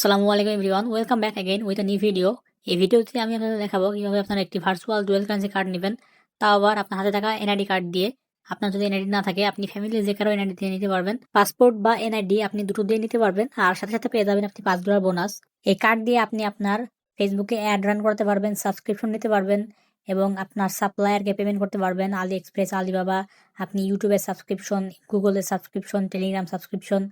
আসসালামু আলাইকুম everyone, welcome back again with new video. এই ভিডিওতে আমি আপনাদের দেখাবো কীভাবে আপনারা একটি ভার্চুয়াল ডুয়েল কারেন্সি কার্ড নেবেন, তাও আবার আপনার হাতে থাকা এনআইডি কার্ড দিয়ে। আপনার যদি এনআইডি না থাকে, আপনি ফ্যামিলি যে কারও এনআইডি দিয়ে নিতে পারবেন। পাসপোর্ট বা এনআইডি আপনি দুটো দিয়ে নিতে পারবেন, আর সাথে সাথে পেয়ে যাবেন আপনি পাঁচ ডলার বোনাস এই কার্ড দিয়ে আপনি আপনার ফেসবুকে অ্যাড রান করতে পারবেন সাবস্ক্রিপশন নিতে পারবেন, এবং আপনার সাপ্লায়ারকে পেমেন্ট করতে পারবেন আলি এক্সপ্রেস আলিবাবা আপনি ইউটিউবের সাবস্ক্রিপশন গুগলের সাবস্ক্রিপশন টেলিগ্রাম সাবস্ক্রিপশন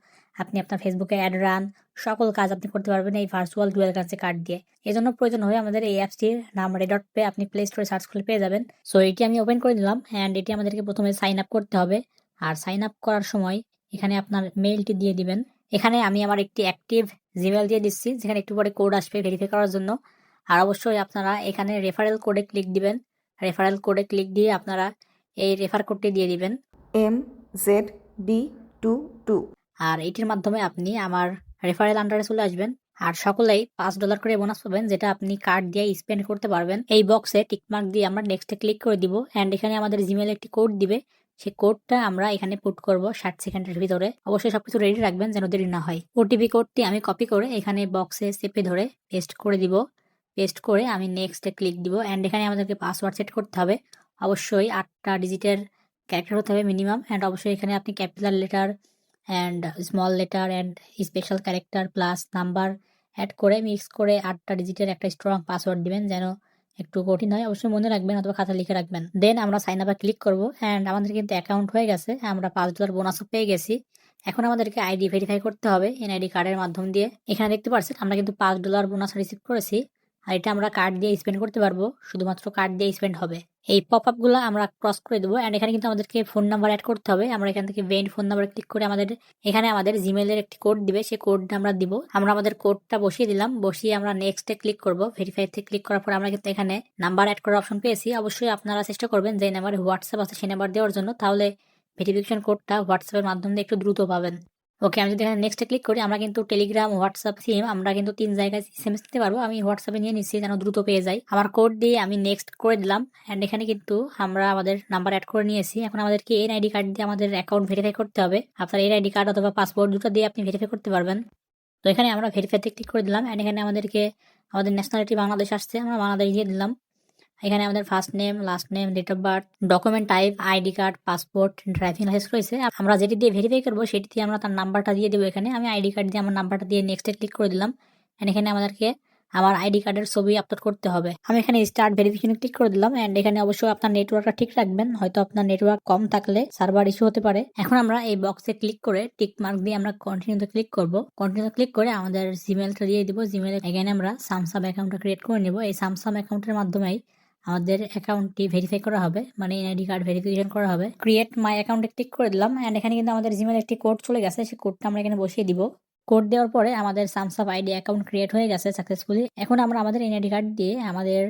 আপনি আপনার ফেসবুকে অ্যাড রান সকল কাজ আপনি করতে পারবেন এই ভার্চুয়াল ডুয়েল কারেন্সি কার্ড দিয়ে। এই জন্য প্রয়োজন হয় আমাদের এই অ্যাপসটির নাম রেডট পে আপনি প্লে স্টোরে সার্চ করলে পেয়ে যাবেন। সো এটি আমি ওপেন করে দিলাম অ্যান্ড এটি আমাদেরকে প্রথমে সাইন আপ করতে হবে। আর সাইন আপ করার সময় এখানে আপনার মেইলটি দিয়ে দিবেন। এখানে আমি আমার একটি অ্যাক্টিভ জিমেল দিয়ে দিচ্ছি, যেখানে একটু পরে কোড আসবে ভেরিফাই করার জন্য। আর অবশ্যই আপনারা এখানে রেফারেল কোডে ক্লিক দিবেন। রেফারেল কোডে ক্লিক দিয়ে আপনারা এই রেফার কোডটি দিয়ে দিবেন। M Z B two two আর এটির মাধ্যমে আপনি আমার রেফারেল আন্ডারে চলে আসবেন। আর সকলেই পাঁচ ডলার করে বোনাস পাবেন, যেটা আপনি কার্ড দিয়ে স্পেন্ড করতে পারবেন। এই বক্সে টিকমার্ক দিয়ে আমরা নেক্সটে ক্লিক করে দিব অ্যান্ড এখানে আমাদের জিমেল একটি কোড দিবে। সেই কোডটা আমরা এখানে পুট করব ষাট সেকেন্ডের ভিতরে। অবশ্যই সবকিছু রেডি রাখবেন যেন দেরি না হয়। ওটিপি কোডটি আমি কপি করে এখানে বক্সে চেপে ধরে পেস্ট করে দিব। পেস্ট করে আমি নেক্সটে ক্লিক দিব অ্যান্ড এখানে আমাদেরকে পাসওয়ার্ড সেট করতে হবে। অবশ্যই আটটা ডিজিটের ক্যারেক্টার হতে হবে মিনিমাম অ্যান্ড অবশ্যই এখানে আপনি capital letter and small letter and special character plus number add করে মিক্স করে আটটা ডিজিটের একটা স্ট্রং পাসওয়ার্ড দিবেন যেন একটু কঠিন হয়। অবশ্যই মনে রাখবেন অথবা খাতা লিখে রাখবেন। দেন আমরা সাইন আপে ক্লিক করব অ্যান্ড আমাদের কিন্তু অ্যাকাউন্ট হয়ে গেছে। আমরা পাঁচ ডলার বোনাসও পেয়ে গেছি। এখন আমাদেরকে আইডি ভেরিফাই করতে হবে এনআইডি কার্ডের মাধ্যম দিয়ে। এখানে দেখতে পাচ্ছেন, আমরা কিন্তু পাঁচ ডলার বোনাস রিসিভ করেছি। আর এটা আমরা কার্ড দিয়ে স্পেন্ড করতে পারব, শুধুমাত্র কার্ড দিয়ে স্পেন্ড হবে। এই পপ আপগুলো আমরা ক্রস করে দেবো অ্যান্ড এখানে কিন্তু আমাদেরকে ফোন নাম্বার অ্যাড করতে হবে। আমরা এখান থেকে ভেন্ড ফোন নাম্বার ক্লিক করে আমাদের, এখানে আমাদের জিমেলের একটি কোড দিবে, সেই কোডটা আমরা দিব। আমরা আমাদের কোডটা বসিয়ে দিলাম, বসিয়ে আমরা নেক্সটে ক্লিক করব। ভেরিফাইতে ক্লিক করার পর আমরা কিন্তু এখানে নাম্বার অ্যাড করার অপশন পেয়েছি। অবশ্যই আপনারা চেষ্টা করবেন যে নাম্বারে হোয়াটসঅ্যাপ আছে, সেই নাম্বার দেওয়ার জন্য। তাহলে ভেরিফিকেশন কোডটা হোয়াটসঅ্যাপের মাধ্যমে একটু দ্রুত পাবেন। ওকে আমি যদি এখানে নেক্সটে ক্লিক করি, আমরা কিন্তু টেলিগ্রাম হোয়াটসঅ্যাপ সিম আমরা কিন্তু তিন জায়গায় এসএমএস নিতে পারব। আমি হোয়াটসঅ্যাপে নিয়ে নিচ্ছি, যেন দ্রুত পেয়ে যাই। আমার কোড দিয়ে আমি নেক্সট করে দিলাম অ্যান্ড এখানে কিন্তু আমরা আমাদের নাম্বার অ্যাড করে নিয়েছি। এখন আমাদেরকে এন আইডি কার্ড দিয়ে আমাদের অ্যাকাউন্ট ভেরিফাই করতে হবে। আপনার এন আইডি কার্ড অথবা পাসপোর্ট দুটো দিয়ে আপনি ভেরিফাই করতে পারবেন। তো এখানে আমরা ভেরিফাইতে ক্লিক করে দিলাম অ্যান্ড এখানে আমাদেরকে আমাদের ন্যাশনালিটি বাংলাদেশ আসছে, আমরা বাংলাদেশ দিয়ে দিলাম। এখানে আমাদের first name last name date of birth document type ID card passport driving licence রয়েছে। আমরা যেটি দিয়ে ভেরিফাই করব, সেটি দিয়ে আমরা তার নাম্বারটা দিয়ে দেবো এখানে। আমি আইডি কার্ড দিয়ে আমার নাম্বারটা দিয়ে নেক্সটে ক্লিক করে দিলাম। অ্যান্ড এখানে আমাদেরকে আমার আইডি কার্ডের ছবি আপলোড করতে হবে। আমি এখানে স্টার্ট ভেরিফিকেশন ক্লিক করে দিলাম। অ্যান্ড এখানে অবশ্যই আপনার নেটওয়ার্কটা ঠিক রাখবেন। হয়তো আপনার নেটওয়ার্ক কম থাকলে সার্ভার ইস্যু হতে পারে। এখন আমরা এই বক্সে ক্লিক করে টিক মার্ক দিয়ে আমরা কন্টিনিউতে ক্লিক করব। কন্টিনিউতে ক্লিক করে আমাদের জিমেলটা দিয়ে দিব। জিমেল এখানে আমরা সামসাম অ্যাকাউন্টটা ক্রিয়েট করে নেব। এই সামসাম অ্যাকাউন্টের মাধ্যমেই আমাদের অ্যাকাউন্টটি ভেরিফাই করা হবে মানে এনআইডি কার্ড ভেরিফিকেশন করা হবে। ক্রিয়েট মাই অ্যাকাউন্টে ক্লিক করে দিলাম অ্যান্ড এখানে কিন্তু আমাদের জিমেল একটি কোড চলে গেছে, সেই কোডটা আমরা এখানে বসিয়ে দিব। কোড দেওয়ার পরে আমাদের সামসাপ আইডি অ্যাকাউন্ট ক্রিয়েট হয়ে গেছে সাকসেসফুলি এখন আমরা আমাদের এনআইডি কার্ড দিয়ে আমাদের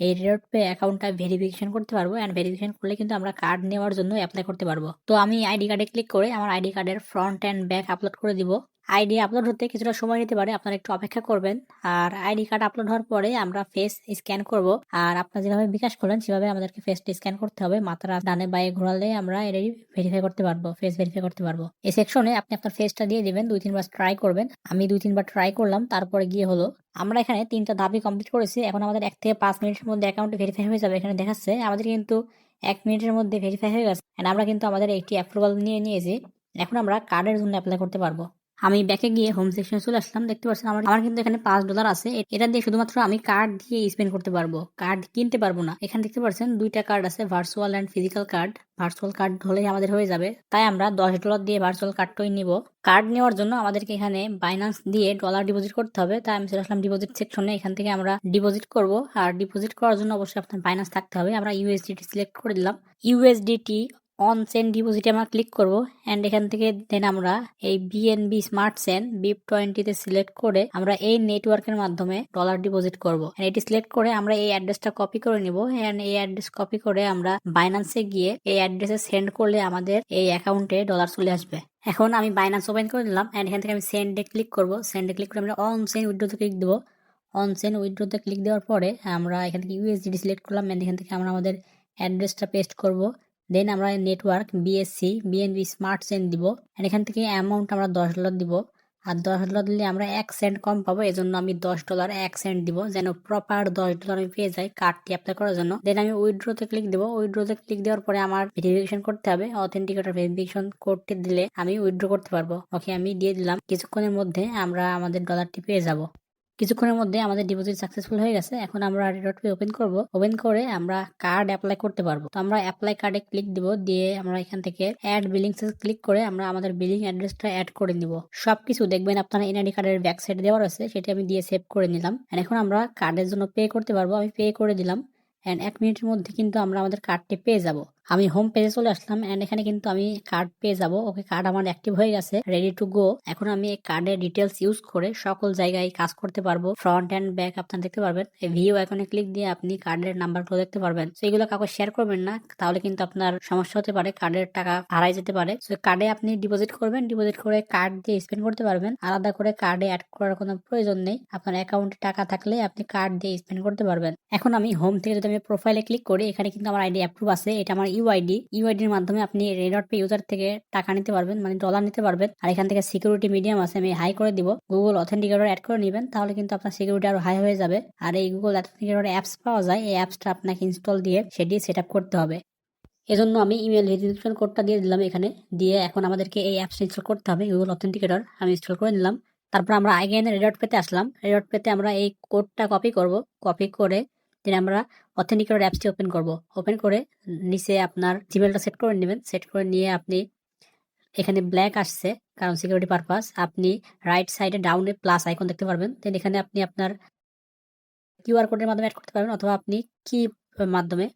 এই রেড পে অ্যাকাউন্টটা ভেরিফিকেশন করতে পারব অ্যান্ড ভেরিফিকেশন করলে কিন্তু আমরা কার্ড নেওয়ার জন্য অ্যাপ্লাই করতে পারব। তো আমি আইডি কার্ডে ক্লিক করে আমার আইডি কার্ডের ফ্রন্ট অ্যান্ড ব্যাক আপলোড করে দিব। আইডি আপলোড হতে কিছুটা সময় নিতে পারে, আপনারা একটু অপেক্ষা করবেন। আর আইডি কার্ড আপলোড হওয়ার পরে আমরা ফেস স্ক্যান করব। আর আপনারা যেভাবে বিকাশ করলেন, সেভাবে আমাদেরকে ফেসটা স্ক্যান করতে হবে। মাথার ডানে বাইরে ঘোরালে আমরা এটাই ভেরিফাই করতে পারব ফেস ভেরিফাই করতে পারব। এই সেকশনে আপনি আপনার ফেসটা দিয়ে দিবেন, দুই, তিনবার ট্রাই করবেন। আমি দুই, তিনবার ট্রাই করলাম, তারপরে গিয়ে হলো, আমরা এখানে তিনটা ধাপই কমপ্লিট করেছি। এখন আমাদের এক থেকে পাঁচ মিনিটের মধ্যে অ্যাকাউন্ট ভেরিফাই হয়ে যাবে এখানে দেখাচ্ছে। আমাদের কিন্তু এক মিনিটের মধ্যে ভেরিফাই হয়ে গেছে। আমরা কিন্তু আমাদের একটি অ্যাপ্রুভাল নিয়ে নিয়েছি। এখন আমরা কার্ডের জন্য অ্যাপ্লাই করতে পারব। আমি ব্যাকে গিয়ে হোম সেকশনে চলে আসলাম। দেখতে পাচ্ছেন আমার আমার কিন্তু এখানে পাঁচ ডলার আছে। এটা দিয়ে শুধুমাত্র আমি কার্ড দিয়ে স্পেন্ড করতে পারব। কার্ড কিনতে পারব না। এখানে দেখতে পাচ্ছেন দুইটা কার্ড আছে virtual and physical card virtual card হলেই আমাদের হয়ে যাবে। তাই আমরা দশ ডলার দিয়ে ভার্চুয়াল কার্ডটাই নিব। কার্ড নেওয়ার জন্য আমাদেরকে এখানে বাইন্যান্স দিয়ে ডলার ডিপোজিট করতে হবে। তাই আমি চলে আসলাম ডিপোজিট সেকশনে এখান থেকে আমরা ডিপোজিট করব। আর ডিপোজিট করার জন্য অবশ্যই আপনার বাইন্যান্স থাকতে হবে। আমরা ইউএসডিটি সিলেক্ট করে দিলাম। ইউএসডিটি অন চেন ডিপোজিটে আমরা ক্লিক করব অ্যান্ড এখান থেকে দেন আমরা এই বিএনবি স্মার্ট চেন বিপ টোয়েন্টিতে সিলেক্ট করে আমরা এই নেটওয়ার্কের মাধ্যমে ডলার ডিপোজিট করব। এটি সিলেক্ট করে আমরা এই অ্যাড্রেসটা কপি করে নিব অ্যান্ড এই অ্যাড্রেস কপি করে আমরা বাইন্যান্সে গিয়ে এই অ্যাড্রেসে সেন্ড করলে আমাদের এই অ্যাকাউন্টে ডলার চলে আসবে। এখন আমি বাইন্যান্স ওপেন করে দিলাম অ্যান্ড এখান থেকে আমি সেন্ডে ক্লিক করব। সেন্ডে ক্লিক করে আমরা অন সেন উইড্রোতে ক্লিক দেবো। অন সেন উইড্রোতে ক্লিক দেওয়ার পরে আমরা এখান থেকে ইউএসডিটি সিলেক্ট করলাম অ্যান্ড এখান থেকে আমরা আমাদের অ্যাড্রেসটা পেস্ট করব। দেন আমরা network BSC BNB smart chain দিব। এখান থেকে অ্যামাউন্ট আমরা দশ ডলার দিব। আর দশ ডলার দিলে আমরা এক সেন্ট কম পাবো, এজন্য আমি দশ ডলার এক সেন্ট দিব, যেন প্রপার দশ ডলার আমি পেয়ে যাই কার্ডটি অ্যাপ্লাই করার জন্য। দেন আমি উইড্রোতে ক্লিক দেবো। উইড্রোতে ক্লিক দেওয়ার পরে আমার ভেরিফিকেশন করতে হবে। অথেন্টিকেটর ভেরিফিকেশন কোডটি দিলে আমি উইড্রো করতে পারব। ওকে আমি দিয়ে দিলাম। কিছুক্ষণের মধ্যে আমরা আমাদের ডলারটি পেয়ে যাব। কিছুক্ষণের মধ্যে আমাদের ডিপোজিট সাকসেসফুল হয়ে গেছে। এখন আমরা রেডট পে ওপেন করব। ওপেন করে আমরা কার্ড অ্যাপ্লাই করতে পারব। তো আমরা অ্যাপ্লাই কার্ডে ক্লিক দিব, দিয়ে আমরা এখান থেকে অ্যাড বিলিংস ক্লিক করে আমরা আমাদের বিলিং অ্যাড্রেসটা অ্যাড করে নিব। সবকিছু দেখবেন আপনার এনআইডি কার্ডের ব্যাক সাইড দেওয়া রয়েছে, সেটা আমি দিয়ে সেভ করে নিলাম। এখন আমরা কার্ডের জন্য পে করতে পারব। আমি পে করে দিলাম। অ্যান্ড এক মিনিটের মধ্যে কিন্তু আমরা আমাদের কার্ডটি পেয়ে যাব। আমি হোম পেজে চলে আসলাম অ্যান্ড এখানে কিন্তু আমি কার্ড পেয়ে যাব। ওকে কার্ড আমার অ্যাক্টিভ হয়ে গেছে রেডি টু গো এখন আমি এই কার্ডের ডিটেলস ইউজ করে সকল জায়গায় কাজ করতে পারব। ফ্রন্ট অ্যান্ড ব্যাক আপনার দেখতে পারবেন। এই ভিও আইকনে ক্লিক দিয়ে আপনি কার্ডের নাম্বারগুলো দেখতে পারবেন। তো এগুলো কাউকে শেয়ার করবেন না, তাহলে কিন্তু আপনার সমস্যা হতে পারে কার্ডের টাকা হারাই যেতে পারে। তো কার্ডে আপনি ডিপোজিট করবেন ডিপোজিট করে কার্ড দিয়ে স্পেন্ড করতে পারবেন। আলাদা করে কার্ডে অ্যাড করার কোনো প্রয়োজন নেই। আপনার অ্যাকাউন্টে টাকা থাকলে আপনি কার্ড দিয়ে স্পেন্ড করতে পারবেন। এখন আমি হোম থেকে যদি আমি প্রোফাইলে ক্লিক করি, এখানে কিন্তু আমার আইডি অ্যাপ্রুভ আছে। এটা আমার ইউআইডি ইউআইডির মাধ্যমে আপনি রেডট পে ইউজার থেকে টাকা নিতে পারবেন মানে ডলার নিতে পারবেন। আর এখান থেকে সিকিউরিটি মিডিয়াম আছে, আমি হাই করে দিব। গুগল অথেন্টিকেটর অ্যাড করে নেবেন, তাহলে কিন্তু আপনার সিকিউরিটি আরও হাই হয়ে যাবে। আর এই গুগল অথেন্টিকেটর অ্যাপস পাওয়া যায়, এই অ্যাপসটা আপনাকে ইনস্টল দিয়ে সেটি সেট করতে হবে। এজন্য আমি ইমেল ভেরিফিকেশন কোডটা দিয়ে দিলাম এখানে। দিয়ে এখন আমাদেরকে এই অ্যাপস ইনস্টল করতে হবে গুগল অথেন্টিকেটর আমি ইনস্টল করে নিলাম। তারপর আমরা আগে রেডট পেতে আসলাম। রেডট পেতে আমরা এই কোডটা কপি করব। কপি করে দেন আমরা অথেন্টিকেটর অ্যাপসটি ওপেন করব। ওপেন করে নিচে আপনার জিমেলটা সেট করে নেবেন। সেট করে নিয়ে আপনি এখানে ব্ল্যাক আসছে, কারণ সিকিউরিটি পারপাস আপনি রাইট সাইডে ডাউনে প্লাস আইকন দেখতে পারবেন। দেন এখানে আপনি আপনার কিউআর কোডের মাধ্যমে অ্যাড করতে পারবেন, অথবা আপনি কি মাধ্যমে।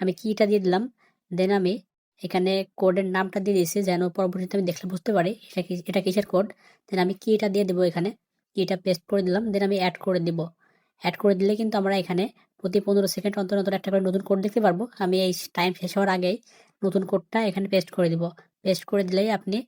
আমি কিটা দিয়ে দিলাম। দেন আমি এখানে কোডের নামটা দিয়ে দিয়েছি, যেন পরবর্তীতে আমি দেখলে বুঝতে পারি এটা কি, এটা কিসের কোড দেন আমি কিটা দিয়ে দেবো এখানে। কিটা পেস্ট করে দিলাম। দেন আমি অ্যাড করে দিব। অ্যাড করে দিলে কিন্তু আমরা এখানে প্রতি পনেরো সেকেন্ড অন্তর অন্তর একটা করে নতুন কোড দেখতে পারব। আমি এই টাইম শেষ হওয়ার আগেই নতুন কোডটা এখানে পেস্ট করে দিব। পেস্ট করে দিলেই আপনি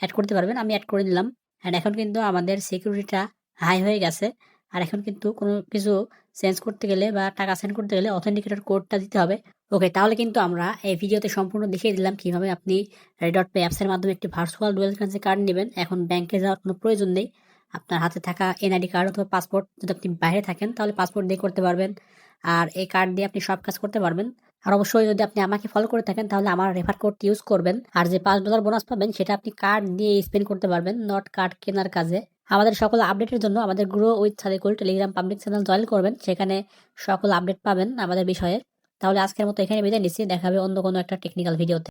অ্যাড করতে পারবেন। আমি অ্যাড করে দিলাম। অ্যান্ড এখন কিন্তু আমাদের সিকিউরিটিটা হাই হয়ে গেছে। আর এখন কিন্তু কোনো কিছু চেঞ্জ করতে গেলে বা টাকা সেন্ড করতে গেলে অথেন্টিকেটর কোডটা দিতে হবে। ওকে তাহলে কিন্তু আমরা এই ভিডিওতে সম্পূর্ণ দেখিয়ে দিলাম কীভাবে আপনি রেডট পে অ্যাপসের মাধ্যমে একটি ভার্চুয়াল ডুয়েল কারেন্সি কার্ড নেবেন। এখন ব্যাংকে যাওয়ার কোনো প্রয়োজন নেই। আপনার হাতে থাকা এনআইডি কার্ড অথবা পাসপোর্ট যদি আপনি বাইরে থাকেন, তাহলে পাসপোর্ট দিয়ে করতে পারবেন। আর এই কার্ড দিয়ে আপনি সব কাজ করতে পারবেন। আর অবশ্যই যদি আপনি আমাকে ফলো করে থাকেন, তাহলে আমার রেফার কোড ইউজ করবেন। আর যে পাঁচ ডলার বোনাস পাবেন, সেটা আপনি কার্ড দিয়ে স্পেন্ড করতে পারবেন নট কার্ড কেনার কাজে। আমাদের সকল আপডেটের জন্য আমাদের grow with Sadikul Telegram public channel join করবেন। সেখানে সকল আপডেট পাবেন আমাদের বিষয়ে। তাহলে আজকের মতো এখানে বিদায় নিচ্ছি। দেখাবে অন্য কোনো একটা টেকনিক্যাল ভিডিওতে